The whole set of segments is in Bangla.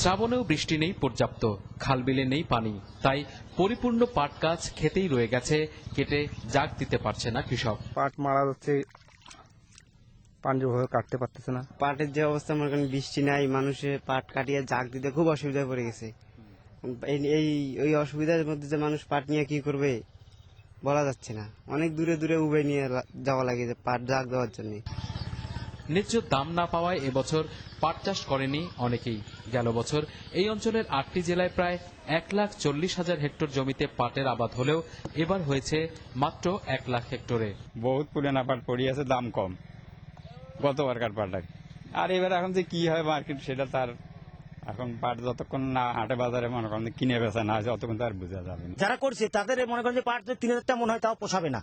শ্রাবণেও বৃষ্টি নেই পর্যাপ্ত খালবিলে নেই পানি। তাই পরিপূর্ণ পাট গাছ খেতেই রয়ে গেছে কেটে জাগ দিতে পারছে না কৃষক। পাট মারা যাচ্ছে পাঞ্জভাবে কাটতে পারতেছে না। পাটের যে অবস্থা মনে করেন বৃষ্টি নাই মানুষে পাট কাটিয়ে জাগ দিতে খুব অসুবিধায় পড়ে গেছে। এই এই ওই অসুবিধার মধ্যে যে মানুষ পাট নিয়ে কি করবে বলা যাচ্ছে না। অনেক দূরে দূরে উবে নিয়ে যাওয়া লাগে যে পাট জাগ দেওয়ার জন্য। ন্যায্য দাম না পাওয়ায় এবছর পাট চাষ করেনি অনেকেই। গেল বছর এই অঞ্চলের আটটি জেলায় প্রায় এক লাখ চল্লিশ হাজার হেক্টর জমিতে পাটের আবাদ হলেও এবার হয়েছে মাত্র এক লাখ হেক্টরে। বহুত পুরানা পাট পড়ি আছে দাম কম। গতবারকার পাট আর এবার এখন যে কি হয় মার্কেট সেটা তার এখন পাট যতক্ষণ না হাটে বাজারে মনে করেন যে কিনে বেচা না ততক্ষণ তার বোঝা যাবে না। যারা করছে তাদের মনে করেন যে পাট যদি তিন হাজার টাকা মনে হয় তাও পোষাবে না।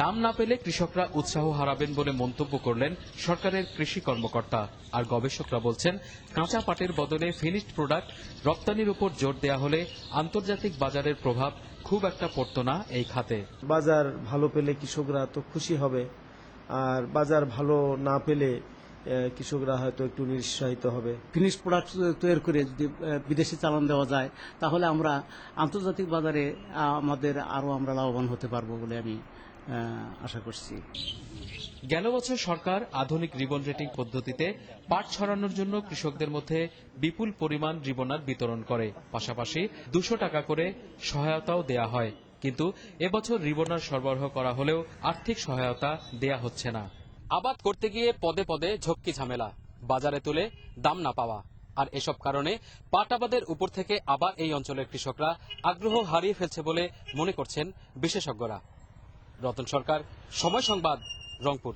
দাম না পেলে কৃষকরা উৎসাহ হারাবেন বলে মন্তব্য করলেন সরকারের কৃষি কর্মকর্তা। আর গবেষকরা বলছেন কাঁচা পাটের বদলে ফিনিশড প্রোডাক্ট রপ্তানির উপর জোর দেয়া হলে আন্তর্জাতিক বাজারের প্রভাব খুব একটা পড়তো না এই খাতে। বাজার ভালো পেলে কৃষকরা তো খুশি হবে আর বাজার ভালো না পেলে কৃষকরা হয়তো একটু নিরুৎসাহিত হবে। ফিনিশ প্রোডাক্ট তৈরি করে যদি বিদেশে চালান দেওয়া যায় তাহলে আমরা আন্তর্জাতিক বাজারে আমাদের আরও আমরা লাভবান হতে পারব বলে আমি আশা করছি। গেল বছর সরকার আধুনিক রিবন রেটিং পদ্ধতিতে পাট ছড়ানোর জন্য কৃষকদের মধ্যে বিপুল পরিমাণ রিবনার বিতরণ করে। পাশাপাশি দুশো টাকা করে সহায়তাও দেয়া হয়। কিন্তু এবছর রিবনার সরবরাহ করা হলেও আর্থিক সহায়তা দেয়া হচ্ছে না। আবাদ করতে গিয়ে পদে পদে ঝক্কি ঝামেলা, বাজারে তুলে দাম না পাওয়া। আর এসব কারণে পাট আবাদের উপর থেকে আবার এই অঞ্চলের কৃষকরা আগ্রহ হারিয়ে ফেলছে বলে মনে করছেন বিশেষজ্ঞরা। রতন সরকার সময় সংবাদ রংপুর।